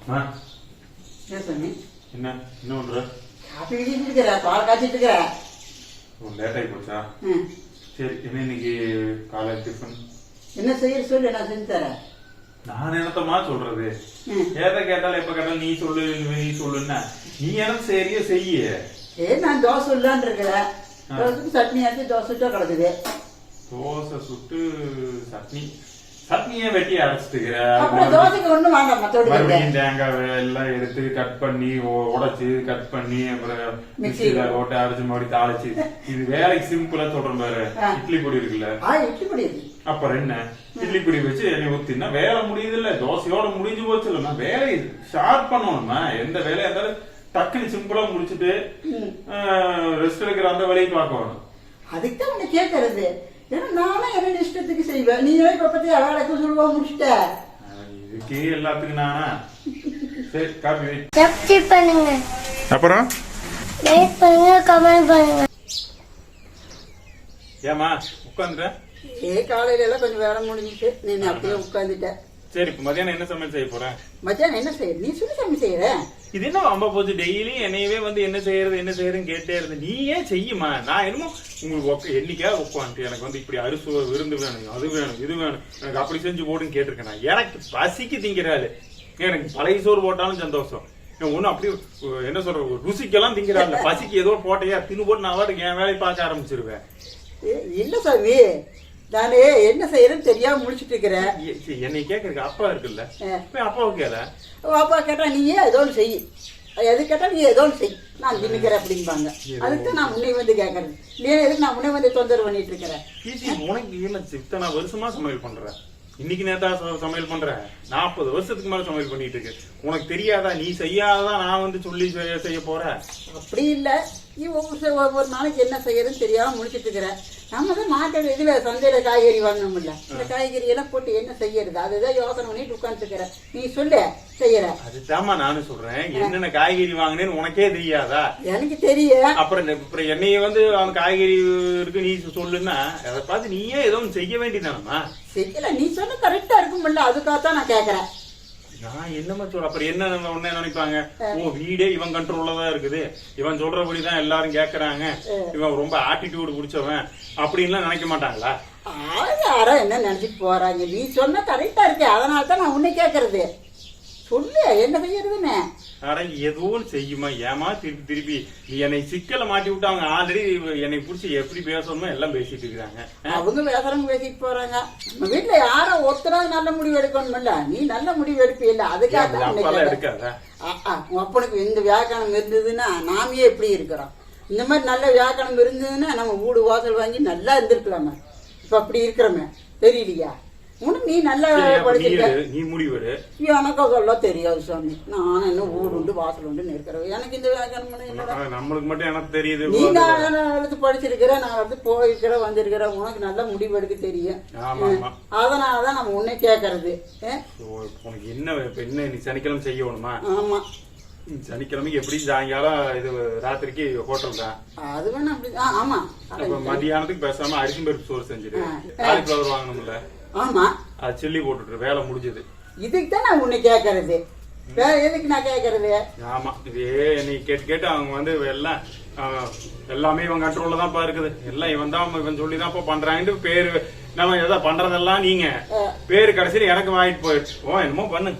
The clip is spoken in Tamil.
என்ன என்ன? என்ன பண்ற? காப்பி குடிச்சிட்டு இருக்கிற பால் காய்ச்சிட்டு இருக்கிற லேட் ஆகி போச்சா? ம். சரி என்ன இன்னைக்கு காலை டிஃபன் என்ன செய்ய சொல்லு நான் செஞ்சு தரேன். நான் என்னத்தமா சொல்றது. எதை கேட்டாலும் எப்ப கேட்டாலும் நீ சொல்லு நீ சொல்லுன்னா நீ எனக்கு சரியா செய்ய. சரி நான் தோசை சொல்லலான் இருக்கிறேன். தோசைக்கு சட்னி ஆச்சு தோசை சுட்டா கிடக்குது. தோசை சுட்டு சட்னி. சட்னியே வெட்டி மறுபடியும் தேங்காய் எல்லாம் எடுத்து கட் பண்ணி உடைச்சு கட் பண்ணி அப்புறம். மிக்சியில போட்டு அரைச்சு மறுபடியும் தாளிச்சு. இது வேலைக்கு சிம்பிளா சொல்றேன் பாரு. இட்லி பொடி இருக்குல்ல? ஆ இட்லி முடியுது அப்புறம் என்ன? இட்லி பொடி வச்சு எண்ணெய் ஊத்தினா வேலை முடியுது இல்ல தோசையோட முடிஞ்சு போச்சு இல்ல வேலையை ஷார்ப் பண்ணணுமா எந்த வேலையா இருந்தாலும் டக்குன்னு சிம்பிளா முடிச்சுட்டு ம். ரெஸ்ட் எடுக்கிற அந்த வேலையை பார்க்கணும். அதுக்கு தான் கேட்கறது ஏன்னா நானும் என்ன இஷ்டத்துக்கு செய்வேன். நீ இப்ப பத்தி அழகழகு சொல்லுவா முடிச்சிட்ட. இதுக்கே எல்லாத்துக்கும் நானா? சரி காப்பி சப்ஸ்கிரைப் பண்ணுங்க. அப்புறம்? லைக் பண்ணுங்க கமெண்ட் பண்ணுங்க. ஏமா உட்காந்துட்ட? ஏ காலையில எல்லாம் கொஞ்சம் வேலை முடிஞ்சிட்டு நீ அப்படியே உட்காந்துட்ட. சரி இப்ப மதியானம் என்ன சமையல் செய்ய போறேன் மத்தியானம் என்ன செய்ய? நீ சொல்லி சமையல் செய்யற. இது என்ன அம்ப போச்சு? டெய்லி என்னையவே வந்து என்ன செய்யறது என்ன செய்யறதுன்னு கேட்டே இருந்து. நீ ஏன் செய்யுமா? நான் என்னமோ உங்களுக்கு ஒக்க என்னைக்கா உட்காந்து எனக்கு வந்து இப்படி அறுசுவ விருந்து வேணும் அது வேணும் இது வேணும். எனக்கு அப்படி செஞ்சு போடுன்னு கேட்டிருக்கேன் நான். எனக்கு பசிக்கு திங்கிறாள். எனக்கு பழைய சோறு போட்டாலும் சந்தோஷம். ஒன்னும் அப்படி என்ன சொல்ற ருசிக்கெல்லாம் திங்கிறாள். பசிக்கு ஏதோ போட்டையா தின்னு போட்டு நான் வாட்டுக்கு என் வேலையை பார்க்க ஆரம்பிச்சிருவேன். இல்ல சாமி. நானு என்ன செய்யறேன்னு தெரியாம முடிச்சிட்டு இருக்கிறேன் என்னை கேட்கறதுக்கு அப்பா இருக்குல்ல. அப்பாவுக்கு கேள. அப்பா கேட்டா நீயே ஏதோ ஒன்று செய். எது கேட்டா நீ ஏதோ ஒன்று செய். நான் தின்னுக்கிறேன் அப்படிம்பாங்க. அதுக்கு நான் முன்னே வந்து கேட்கறது நீ எதுக்கு நான் முன்னே வந்து தொந்தரவு பண்ணிட்டு இருக்கிறேன் உனக்கு இல்ல இத்தனை வருஷமா சமையல் பண்ற. இன்னைக்கு நேத்தா சமையல் பண்ற. நாற்பது வருஷத்துக்கு மேல சமையல் பண்ணிட்டு இருக்கு. உனக்கு தெரியாதா? நீ செய்யாததா நான் வந்து சொல்லி செய்ய போறேன் அப்படி இல்ல. நீ ஒவ்வொரு ஒவ்வொரு நாளைக்கு என்ன செய்யறதுன்னு தெரியாம முடிச்சிட்டு இருக்கிறேன் நம்ம தான் மார்க்கெட் இதுல சந்தையில காய்கறி வாங்கணும்ல. இந்த காய்கறி எல்லாம் போட்டு என்ன செய்யறது? அதுதான் யோசனை பண்ணிட்டு உட்காந்துருக்கிறேன் நீ சொல்லு செய்யற. அதுதாம்மா நானும் சொல்றேன். என்னென்ன காய்கறி வாங்கினேன்னு உனக்கே தெரியாதா? எனக்கு தெரியும் அப்புறம் அப்புறம் என்னைய வந்து அவன் காய்கறி இருக்கு நீ சொல்லுன்னா அதை பார்த்து நீயே ஏதோ செய்ய வேண்டியதானம்மா செய்யல. நீ சொன்ன கரெக்டா இருக்கும்ல. அதுக்காகத்தான் நான் கேக்குறேன். நான் என்னமா சொல்ற? அப்புறம் என்ன நம்ம உடனே நினைப்பாங்க? ஓ வீடே இவன் கண்ட்ரோல்ல தான் இருக்குது. இவன் சொல்றபடி தான் எல்லாரும் கேக்குறாங்க. இவன் ரொம்ப ஆட்டிடியூடு பிடிச்சவன். அப்படின்லாம் நினைக்க மாட்டாங்களா? யாரோ என்ன நினைச்சிட்டு போறாங்க? நீ சொன்ன கரெக்டா இருக்கு. அதனால தான் நான் உன்னை கேக்குறது. சொல்லு என்ன செய்யறதுன்னு? அட ஒண்ணு செய்யுமா? ஏமா திருப்பி திருப்பி? நீ என்னை சிக்கல மாட்டி விட்டு அவங்க ஆல்ரெடி என்னை புடிச்சு எப்படி பேசணுமோ எல்லாம் பேசிட்டு இருக்காங்க. அவங்க பேசுறவங்க பேசிட்டு போறாங்க. நம்ம வீட்டுல யாரோ ஒருத்தராவது நல்ல முடிவு எடுக்கணும்ல நீ நல்ல முடிவு எடுப்பீல்ல அதுக்காக. எடுக்காத அப்பனுக்கு இந்த வியாக்கணம் இருந்ததுன்னா நாமே எப்படி இருக்கிறோம். இந்த மாதிரி நல்ல வியாக்கணம் இருந்ததுன்னா நம்ம வீடு வாசல் வாங்கி நல்லா இருந்திருக்கலாமே. இப்ப அப்படி இருக்கிறோமே. தெரியலையா உனக்கு நீ நல்லா படிச்சிருக்க. நீ முடிவெடு எனக்கு அதெல்லாம் தெரியாது சாமி. நான் என்ன ஊர் உண்டு வாசல் உண்டு இருக்கிறேன் எனக்கு இந்த ஆ, நம்மளுக்கு மட்டும் எனக்கு தெரியுது நீ நான் எடுத்து படிச்சிருக்கிற நான் வந்து போயிருக்கிறேன் வந்திருக்கிறேன். உனக்கு நல்ல முடிவு எடுக்க தெரியும். ஆமா ஆமா. அதனாலதான் நம்ம உன்னை கேட்கறது? ஓ, உனக்கு என்ன இப்ப என்ன நீ சனிக்கிழமை செய்யணுமா? ஆமா. சனிக்கிழமைக்கு எப்படி சாயங்காலம் இது ராத்திரிக்கு ஹோட்டல் தான்? அது வேணா அப்படி ஆமா. மத்தியானத்துக்கு பேசாம அரிசி பருப்பு சோறு செஞ்சிரு. காலிஃபிளவர் வாங்கணும்ல. ஆமா. அது சில்லி போட்டுட்டு வேலை முடிஞ்சது. இதுக்கு தான் நான் உன்னை கேட்கறது வேற எதுக்கு நான் கேட்கறது ஆமா இதே நீ கேட்டு கேட்டு அவங்க வந்து எல்லாம் எல்லாமே இவன் கண்ட்ரோல்ல தான் இருக்குது. எல்லாம் இவன் தான் இவன் சொல்லி தான் பண்றாங்கன்னு பேரு நம்ம எதாவது பண்றதெல்லாம் நீங்க. பேரு கடைசியில எனக்கு வாங்கிட்டு போயிடுச்சு. ஓ என்னமோ பண்ணு.